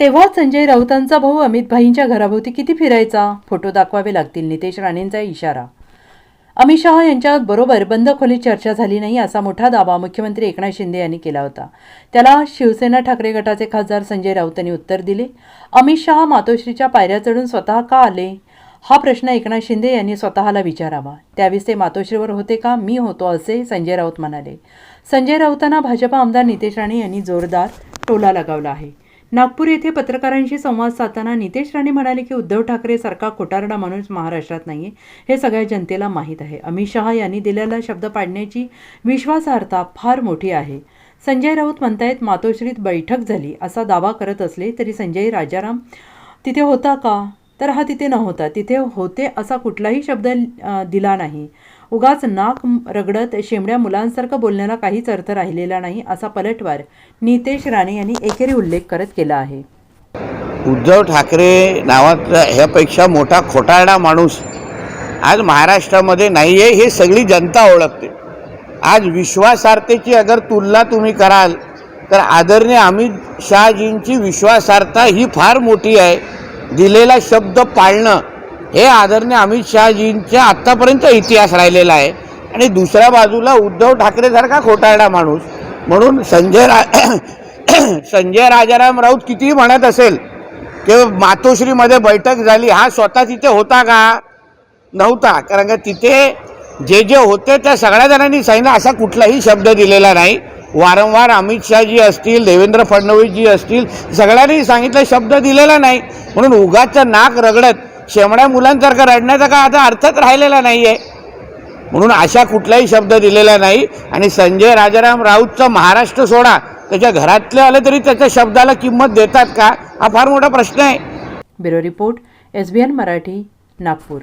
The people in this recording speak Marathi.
तेव्हा संजय राऊतांचा भाऊ अमित भाईंच्या घराभोवती किती फिरायचा? फोटो दाखवावे लागतील नितेश राणेंचा इशारा. अमित शहा यांच्या बरोबर बंद खोलीत चर्चा झाली नाही असा मोठा दावा मुख्यमंत्री एकनाथ शिंदे यांनी केला होता. त्याला शिवसेना ठाकरे गटाचे खासदार संजय राऊत यांनी उत्तर दिले. अमित शहा मातोश्रीच्या पायऱ्या चढून स्वतः का आले? हा प्रश्न एकनाथ शिंदे यांनी स्वतःला विचारावा. त्यावेळेस ते मातोश्रीवर होते का? मी होतो असे संजय राऊत म्हणाले. संजय राऊतांना भाजपा आमदार नितेश राणे यांनी जोरदार टोला लगावला आहे. नागपूर येथे पत्रकारांशी संवाद साधताना नितेश राणे म्हणाले की उद्धव ठाकरे सारखा खोटारडा माणूस महाराष्ट्रात नाही हे सगळ्या जनतेला माहीत आहे. अमित शहा यांनी दिलेला शब्द पाडण्याची विश्वासार्हता फार मोठी आहे. संजय राऊत म्हणतायत मातोश्रीत बैठक झाली असा दावा करत असले तरी संजय राजाराम तिथे होता का? तर हा तिथे नव्हता. तिथे होते असा कुठलाही शब्द दिला नाही. उगाच नाक रगडत शेमड्या मुलांसारखं बोलण्याला काहीच अर्थ राहिलेला नाही असा पलटवार नितेश राणे यांनी एकेरी उल्लेख करत केला आहे. उद्धव ठाकरे नावाचा ह्यापेक्षा मोठा खोटारडा माणूस आज महाराष्ट्रामध्ये नाही आहे हे सगळी जनता ओळखते. आज विश्वासार्हतेची अगर तुलना तुम्ही कराल तर आदरणीय अमित शहाजींची विश्वासार्हता ही फार मोठी आहे. दिलेला शब्द पाळणं हे आदरणीय अमित शहाजींच्या आत्तापर्यंत इतिहास राहिलेला आहे. आणि दुसऱ्या बाजूला उद्धव ठाकरेसारखा खोटारडा माणूस. म्हणून संजय रा संजय राजाराम राऊत कितीही म्हणत असेल की मातोश्रीमध्ये बैठक झाली हा स्वतः तिथे होता का? नव्हता. कारण का तिथे जे जे होते त्या सगळ्या जणांनी सांगितलं असा कुठलाही शब्द दिलेला नाही. वारंवार अमित शहाजी असतील देवेंद्र फडणवीसजी असतील सगळ्यांनी सांगितलं शब्द दिलेला नाही. म्हणून उगाचं नाक रगडत शेमड्या मुलांसारखं रडण्याचा का आता अर्थच राहिलेला नाही आहे म्हणून अशा कुठलाही शब्द दिलेला नाही. आणि संजय राजाराम राऊतचं महाराष्ट्र सोडा त्याच्या घरातले आले तरी त्याच्या शब्दाला किंमत देतात का? हा फार मोठा प्रश्न आहे. Bureau report S B N Marathi Nagpur.